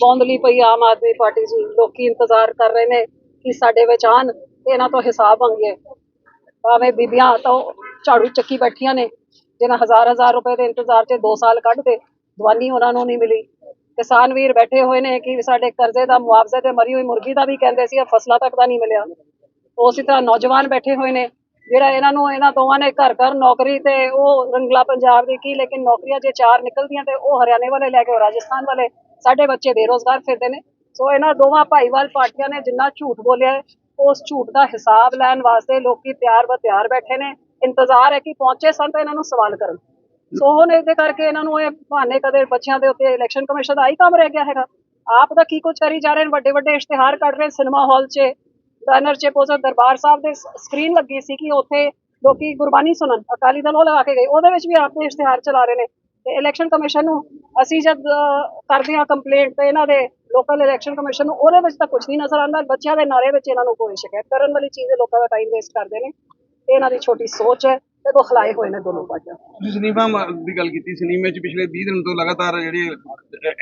ਬੌਂਦਲੀ ਪਈ ਆਮ ਆਦਮੀ ਪਾਰਟੀ ਜੀ। ਲੋਕੀ ਇੰਤਜ਼ਾਰ ਕਰ ਰਹੇ ਨੇ ਕਿ ਸਾਡੇ ਵਿੱਚ ਆਉਣ ਤੇ ਇਹਨਾਂ ਤੋਂ ਹਿਸਾਬ ਮੰਗੀਏ। ਭਾਵੇਂ ਬੀਬੀਆਂ ਤਾਂ ਝਾੜੂ ਚੱਕੀ ਬੈਠੀਆਂ ਨੇ ਜਿਹਨਾਂ ਹਜ਼ਾਰ ਹਜ਼ਾਰ ਰੁਪਏ ਦੇ ਇੰਤਜ਼ਾਰ 'ਚ 2 ਸਾਲ ਕੱਢਦੇ ਦਵਾਨੀ ਉਹਨਾਂ ਨੂੰ ਨਹੀਂ ਮਿਲੀ। ਕਿਸਾਨ ਵੀਰ ਬੈਠੇ ਹੋਏ ਨੇ ਕਿ ਸਾਡੇ ਕਰਜ਼ੇ ਦਾ ਮੁਆਵਜ਼ੇ ਤੇ ਮਰੀ ਹੋਈ ਮੁਰਗੀ ਦਾ ਵੀ ਕਹਿੰਦੇ ਸੀ ਫਸਲਾਂ ਤੱਕ ਦਾ ਨਹੀਂ ਮਿਲਿਆ। ਉਸੇ ਤਰ੍ਹਾਂ ਨੌਜਵਾਨ ਬੈਠੇ ਹੋਏ ਨੇ, ਜਿਹੜਾ ਇਹਨਾਂ ਨੂੰ ਇਹਨਾਂ ਦੋਵਾਂ ਨੇ ਘਰ ਘਰ ਨੌਕਰੀ ਤੇ ਉਹ ਰੰਗਲਾ ਪੰਜਾਬ ਦੀ ਕੀ, ਲੇਕਿਨ ਨੌਕਰੀਆਂ ਜੇ ਚਾਰ ਨਿਕਲਦੀਆਂ ਤੇ ਉਹ ਹਰਿਆਣੇ ਵਾਲੇ ਲੈ ਕੇ ਉਹ ਰਾਜਸਥਾਨ ਵਾਲੇ ਸਾਡੇ ਬੱਚੇ ਬੇਰੋਜ਼ਗਾਰ ਫਿਰਦੇ ਨੇ। ਸੋ ਇਹਨਾਂ ਦੋਵਾਂ ਭਾਈਵਾਲ ਪਾਰਟੀਆਂ ਨੇ ਜਿੰਨਾ ਝੂਠ ਬੋਲਿਆ ਉਸ ਝੂਠ ਦਾ ਹਿਸਾਬ ਲੈਣ ਵਾਸਤੇ ਲੋਕੀ ਤਿਆਰ ਬਰ ਤਿਆਰ ਬੈਠੇ ਨੇ। ਇੰਤਜ਼ਾਰ ਹੈ ਕਿ ਪਹੁੰਚੇ ਸਨ ਤਾਂ ਇਹਨਾਂ ਨੂੰ ਸਵਾਲ ਕਰਨ। ਸੋ ਹੁਣ ਇਹਦੇ ਕਰਕੇ ਇਹਨਾਂ ਨੂੰ ਇਹ ਬਹਾਨੇ ਕਦੇ ਬੱਚਿਆਂ ਦੇ ਉੱਤੇ ਇਲੈਕਸ਼ਨ ਕਮਿਸ਼ਨ ਦਾ ਹੀ ਕੰਮ ਰਹਿ ਗਿਆ ਹੈਗਾ। ਆਪ ਦਾ ਕੀ ਕੁਝ ਕਰੀ ਜਾ ਰਹੇ ਨੇ ਵੱਡੇ ਵੱਡੇ ਇਸ਼ਤਿਹਾਰ ਕੱਢ ਰਹੇ ਸਿਨੇਮਾ ਹਾਲ 'ਚ। ਬੈਨਰ 'ਚ ਪੋਸਟਰ ਦਰਬਾਰ ਸਾਹਿਬ ਦੇ ਸਕਰੀਨ ਲੱਗੀ ਸੀ ਕਿ ਉੱਥੇ ਲੋਕੀ ਗੁਰਬਾਣੀ ਸੁਣਨ, ਅਕਾਲੀ ਦਲ ਉਹ ਲਗਾ ਕੇ ਗਏ। ਉਹਦੇ ਵਿੱਚ ਵੀ ਆਪ ਦੇ ਇਸ਼ਤਿਹਾਰ ਚਲਾ ਰਹੇ ਨੇ। ਤੇ ਇਲੈਕਸ਼ਨ ਕਮਿਸ਼ਨ ਨੂੰ ਅਸੀਂ ਜਦ ਕਰਦੇ ਹਾਂ ਕੰਪਲੇਂਟ ਤੇ ਇਹਨਾਂ ਦੇ ਲੋਕਲ ਇਲੈਕਸ਼ਨ ਕਮਿਸ਼ਨ ਨੂੰ, ਉਹਦੇ ਵਿੱਚ ਤਾਂ ਕੁਝ ਨਹੀਂ ਨਜ਼ਰ ਆਉਂਦਾ। ਬੱਚਿਆਂ ਦੇ ਨਾਰੇ ਵਿੱਚ ਇਹਨਾਂ ਨੂੰ ਕੋਈ ਸ਼ਿਕਾਇਤ ਕਰਨ ਵਾਲੀ ਚੀਜ਼ ਹੈ, ਲੋਕਾਂ ਦਾ ਟਾਈਮ ਵੇਸਟ ਕਰਦੇ ਨੇ। ਇਹਨਾਂ ਦੀ ਛੋਟੀ ਸੋਚ ਹੈ। ਤੇ ਉਹ ਖਲਾਏ ਹੋਏ ਨੇ ਦੋਨੋਂ ਪਾਰਟੀਆਂ। ਤੁਸੀਂ ਸਿਨੇਮਾ ਦੀ ਗੱਲ ਕੀਤੀ ਸਿਨੇਮੇ 'ਚ ਪਿਛਲੇ 20 ਦਿਨ ਤੋਂ ਲਗਾਤਾਰ ਜਿਹੜੀ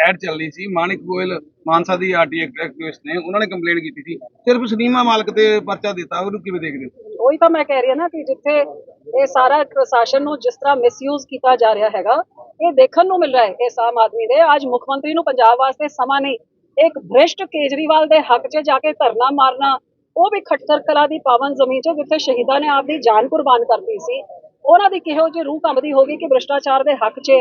ਐਡ ਚੱਲ ਰਹੀ ਸੀ। ਮਾਨਿਕ ਗੋਇਲ ਮਾਨਸਾ ਦੀ ਆਰਟੀ ਐਕਟਿਵਿਸਟ ਨੇ ਉਹਨਾਂ ਨੇ ਕੰਪਲੇਂਟ ਕੀਤੀ ਸੀ। ਸਿਰਫ ਸਿਨੇਮਾ ਮਾਲਕ ਤੇ ਪਰਚਾ ਦਿੱਤਾ ਉਹਨੂੰ ਕਿਵੇਂ ਦੇਖਦੇ ਹੋ? ਉਹੀ ਤਾਂ ਮੈਂ ਕਹਿ ਰਹੀ ਹਾਂ ਨਾ ਕਿ ਜਿੱਥੇ ਇਹ ਸਾਰਾ ਪ੍ਰਸ਼ਾਸਨ ਨੂੰ ਜਿਸ ਤਰ੍ਹਾਂ ਮਿਸਯੂਜ਼ ਕੀਤਾ ਜਾ ਰਿਹਾ ਹੈਗਾ ਇਹ ਦੇਖਣ ਨੂੰ ਮਿਲ ਰਿਹਾ ਹੈ ਇਸ ਆਮ ਆਦਮੀ ਦੇ। ਅੱਜ ਮੁੱਖ ਮੰਤਰੀ ਨੂੰ ਪੰਜਾਬ ਵਾਸਤੇ ਸਮਾਂ ਨਹੀਂ ਇੱਕ ਭ੍ਰਿਸ਼ਟ ਕੇਜਰੀਵਾਲ ਦੇ ਹੱਕ 'ਚ ਜਾ ਕੇ ਧਰਨਾ ਮਾਰਨਾ ਉਹ ਵੀ ਖਟਕਰ ਕਲਾ ਦੀ ਪਾਵਨ ਜ਼ਮੀਨ 'ਚ ਜਿੱਥੇ ਸ਼ਹੀਦਾਂ ਨੇ ਆਪਦੀ ਜਾਨ ਕੁਰਬਾਨ ਕਰਤੀ ਸੀ, ਉਹਨਾਂ ਦੀ ਕਿਹੋ ਜਿਹੀ ਰੂਹ ਕੰਬਦੀ ਹੋਗੀ ਕਿ ਭ੍ਰਿਸ਼ਟਾਚਾਰ ਦੇ ਹੱਕ 'ਚ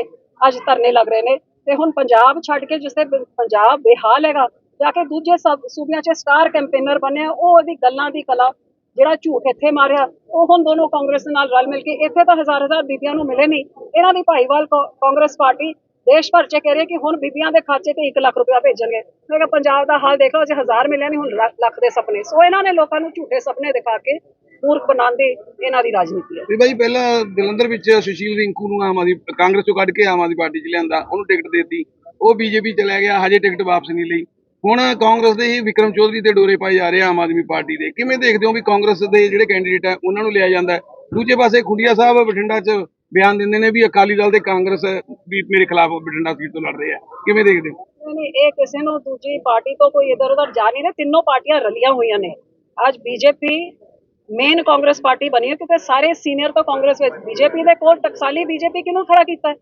ਅੱਜ ਧਰਨੇ ਲੱਗ ਰਹੇ ਨੇ? ਤੇ ਹੁਣ ਪੰਜਾਬ ਛੱਡ ਕੇ ਜਿਸ ਪੰਜਾਬ ਬੇਹਾਲ ਹੈਗਾ, ਜਾ ਕੇ ਦੂਜੇ ਸੂਬਿਆਂ 'ਚ ਸਟਾਰ ਕੈਂਪੇਨਰ ਬਣਿਆ, ਉਹ ਉਹਦੀ ਗੱਲਾਂ ਦੀ ਕਲਾ, ਜਿਹੜਾ ਝੂਠ ਇੱਥੇ ਮਾਰਿਆ, ਉਹ ਹੁਣ ਦੋਨੋਂ ਕਾਂਗਰਸ ਦੇ ਨਾਲ ਰਲ ਮਿਲ ਕੇ ਇੱਥੇ ਤਾਂ ਹਜ਼ਾਰ ਹਜ਼ਾਰ ਬੀਬੀਆਂ ਨੂੰ ਮਿਲੇ ਨਹੀਂ ਇਹਨਾਂ ਦੀ ਭਾਈਵਾਲ ਕਾਂਗਰਸ ਪਾਰਟੀ ਦੇਸ਼ ਭਰ 'ਚ ਕਹਿ ਰਹੇ ਕਿ ਹੁਣ ਬੀਬੀਆਂ ਦੇ ਖਾਤੇ ਤੇ 1 ਲੱਖ ਰੁਪਇਆ ਭੇਜਣਗੇ। ਮੈਂ ਕਿਹਾ, ਪੰਜਾਬ ਦਾ ਹਾਲ ਦੇਖ ਲਓ ਜੇ ਹਜ਼ਾਰ ਮਿਲਿਆ ਨਹੀਂ ਹੁਣ ਲੱਖ- ਦੇ ਸੁਪਨੇ। ਸੋ ਇਹਨਾਂ ਨੇ ਲੋਕਾਂ ਨੂੰ ਝੂਠੇ ਸੁਪਨੇ ਦਿਖਾ ਕੇ ਮੂਰਖ ਬਣਾਉਣ ਦੀ ਇਹਨਾਂ ਦੀ ਰਾਜਨੀਤੀ ਹੈ। ਵੀ ਬਾਈ ਪਹਿਲਾਂ ਜਲੰਧਰ ਵਿੱਚ ਸੁਸ਼ੀਲ ਰਿੰਕੂ ਨੂੰ ਆਮ ਆਦਮੀ ਕਾਂਗਰਸ ਤੋਂ ਕੱਢ ਕੇ ਆਮ ਆਦਮੀ ਪਾਰਟੀ 'ਚ ਲਿਆਂਦਾ, ਉਹਨੂੰ ਟਿਕਟ ਦੇਤੀ। ਉਹ ਬੀਜੇਪੀ ਚਲਾ ਗਿਆ, ਹਜੇ ਟਿਕਟ ਵਾਪਸ ਨਹੀਂ ਲਈ। ਹੁਣ ਕਾਂਗਰਸ ਦੇ ਹੀ ਵਿਕਰਮ ਚੌਧਰੀ ਦੇ ਡੋਰੇ ਪਾਏ ਜਾ ਰਹੇ ਆਮ ਆਦਮੀ ਪਾਰਟੀ ਦੇ। ਕਿਵੇਂ ਦੇਖਦੇ ਹੋ ਵੀ ਕਾਂਗਰਸ ਦੇ ਜਿਹੜੇ ਕੈਂਡੀਡੇਟ ਆ, ਉਹਨਾਂ ਨੂੰ ਲਿਆ ਜਾਂਦਾ ਦੂਜੇ ਪਾਸੇ ਖੁੰਡੀਆ ਸਾਹਿਬ ਬਠਿੰਡਾ 'ਚ ਬਿਆਨ ਦਿੰਦੇ ਨੇ ਵੀ ਅਕਾਲੀ ਦਲ ਦੇ ਕਾਂਗਰਸ ਵੀ ਮੇਰੇ ਖਿਲਾਫ ਬਠਿੰਡਾ ਸੀਟ ਤੋਂ ਲੜ ਰਹੇ ਆ। ਕਿਵੇਂ ਦੇਖਦੇ ਹੋ? ਨਹੀਂ ਇਹ ਕਿਸੇ ਨੂੰ ਦੂਜੀ ਪਾਰਟੀ ਤੋਂ ਕੋਈ ਇਧਰ ਉਧਰ ਜਾ ਨਹੀਂ ਰਹੇ। ਤਿੰਨੋਂ ਪਾਰਟੀਆਂ ਰਲੀਆਂ ਹੋਈਆਂ ਨੇ। ਅੱਜ ਬੀਜੇਪੀ ਮੇਨ ਕਾਂਗਰਸ ਪਾਰਟੀ ਬਣੀ ਹੈ ਕਿਉਂਕਿ ਸਾਰੇ ਸੀਨੀਅਰ ਤੋਂ ਕਾਂਗਰਸ ਵਿੱਚ ਬੀਜੇਪੀ ਦੇ ਕੋਲ ਟਕਸਾਲੀ ਬੀਜੇਪੀ ਕਿਹਨੂੰ ਖੜਾ ਕੀਤਾ ਹੈ?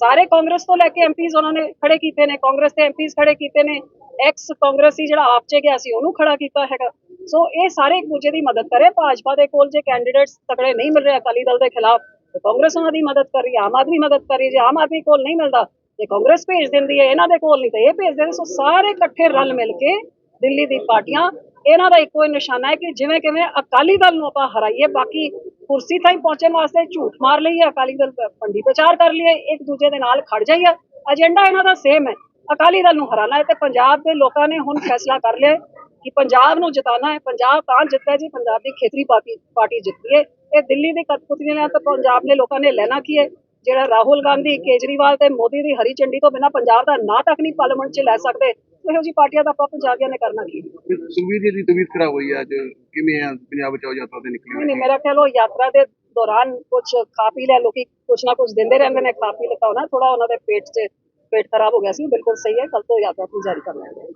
ਸਾਰੇ ਕਾਂਗਰਸ ਤੋਂ ਲੈ ਕੇ ਐਮਪੀਜ਼ ਉਹਨਾਂ ਨੇ ਖੜੇ ਕੀਤੇ ਨੇ। ਕਾਂਗਰਸ ਦੇ ਐਮਪੀਜ਼ ਖੜੇ ਕੀਤੇ ਨੇ। ਐਕਸ ਕਾਂਗਰਸੀ ਜਿਹੜਾ ਆਪ 'ਚ ਗਿਆ ਸੀ, ਉਹਨੂੰ ਖੜਾ ਕੀਤਾ ਹੈਗਾ। ਸੋ ਇਹ ਸਾਰੇ ਇੱਕ ਦੂਜੇ ਦੀ ਮਦਦ ਕਰੇ। ਭਾਜਪਾ ਦੇ ਕੋਲ ਜੇ ਕੈਂਡੀਡੇਟਸ ਤਕੜੇ ਨਹੀਂ ਮਿਲ ਰਹੇ ਅਕਾਲੀ ਦਲ ਦੇ ਖਿਲਾਫ ਤੇ ਕਾਂਗਰਸ ਉਹਨਾਂ ਦੀ ਮਦਦ ਕਰ ਰਹੀ ਹੈ, ਆਮ ਆਦਮੀ ਮਦਦ ਕਰ ਰਹੀ ਹੈ, ਜੇ ਆਮ ਆਦਮੀ ਕੋਲ ਨਹੀਂ ਮਿਲਦਾ, ਤੇ ਕਾਂਗਰਸ ਭੇਜ ਦਿੰਦੀ ਹੈ, ਇਹਨਾਂ ਦੇ ਕੋਲ ਨਹੀਂ, ਤੇ ਇਹ ਭੇਜਦੇ ਨੇ, ਸੋ ਸਾਰੇ ਇਕੱਠੇ ਰਲ ਮਿਲ ਕੇ ਦਿੱਲੀ ਦੀ ਪਾਰਟੀਆਂ, ਇਹਨਾਂ ਦਾ ਇੱਕੋ ਹੀ ਨਿਸ਼ਾਨਾ ਹੈ ਕਿ ਜਿਵੇਂ ਕਿਵੇਂ ਅਕਾਲੀ ਦਲ ਨੂੰ ਆਪਾਂ ਹਰਾਈਏ, ਬਾਕੀ ਕੁਰਸੀ ਤਾਈਂ ਪਹੁੰਚਣ ਵਾਸਤੇ ਝੂਠ ਮਾਰ ਲਈਏ ਅਕਾਲੀ ਦਲ ਪੰਡੀ ਪ੍ਰਚਾਰ ਕਰ ਲਈਏ, ਇੱਕ ਦੂਜੇ ਦੇ ਨਾਲ ਖੜ ਜਾਈਏ ਏਜੰਡਾ ਇਹਨਾਂ ਦਾ ਸੇਮ ਹੈ, ਅਕਾਲੀ ਦਲ ਨੂੰ ਹਰਾਣਾ ਹੈ ਤੇ ਪੰਜਾਬ ਦੇ ਲੋਕਾਂ ਨੇ ਹੁਣ ਫੈਸਲਾ ਕਰ ਲਿਆ ਕਿ ਪੰਜਾਬ ਨੂੰ ਜਿਤਾਣਾ ਹੈ, ਪੰਜਾਬ ਤਾਂ ਜਿੱਤਦਾ ਜੀ, ਪੰਜਾਬ ਦੀ ਖੇਤਰੀ ਪਾਰਟੀ ਪਾਰਟੀ ਜਿੱਤਦੀ ਹੈ ਇਹ ਦਿੱਲੀ ਦੀ ਕਠਪੁਤਲੀ ਨਾਲ ਤਾਂ ਪੰਜਾਬ ਨੇ ਲੋਕਾਂ ਨੇ ਲੈਣਾ ਕੀ ਹੈ? ਜਿਹੜਾ ਰਾਹੁਲ ਗਾਂਧੀ ਕੇਜਰੀਵਾਲ ਤੇ ਮੋਦੀ ਦੀ ਹਰੀ ਝੰਡੀ ਤੋਂ ਬਿਨਾ ਪੰਜਾਬ ਦਾ ਨਾਂ ਤੱਕ ਨਹੀਂ ਪਾਰਲੀਮੈਂਟ 'ਚ ਲੈ ਸਕਦੇ ਇਹੋ ਜੀ ਪਾਰਟੀਆਂ ਦਾ ਆਪਾਂ ਪੰਜਾਬੀਆਂ ਨੇ ਕਰਨਾ ਕੀ? ਸੁਖਵੀਰ ਜੀ ਦੀ ਤਬੀਅਤ ਖਰਾਬ ਹੋਈ ਹੈ ਅੱਜ ਕਿਵੇਂ ਆ ਪੰਜਾਬ ਬਚਾਓ ਯਾਤਰਾ ਤੇ ਨਿਕਲੇ? ਨਹੀਂ ਨਹੀਂ ਮੇਰਾ ਖਿਆਲ ਉਹ ਯਾਤਰਾ ਦੇ ਦੌਰਾਨ ਕੁਝ ਖਾ ਪੀ ਲਿਆ ਲੋਕੀ ਕੁਝ ਨਾ ਕੁਝ ਦਿੰਦੇ ਰਹਿੰਦੇ ਨੇ ਖਾ ਪੀ ਲਿਆ ਹੋਣਾ ਥੋੜਾ ਉਹਨਾਂ ਦੇ ਪੇਟ 'ਚ ਪੇਟ ਖਰਾਬ ਹੋ ਗਿਆ ਸੀ ਬਿਲਕੁਲ ਸਹੀ ਹੈ ਕੱਲ ਤੋਂ ਯਾਤਰਾ ਆਪਣੀ ਜਾਰੀ ਕਰ ਲਾਂਗੇ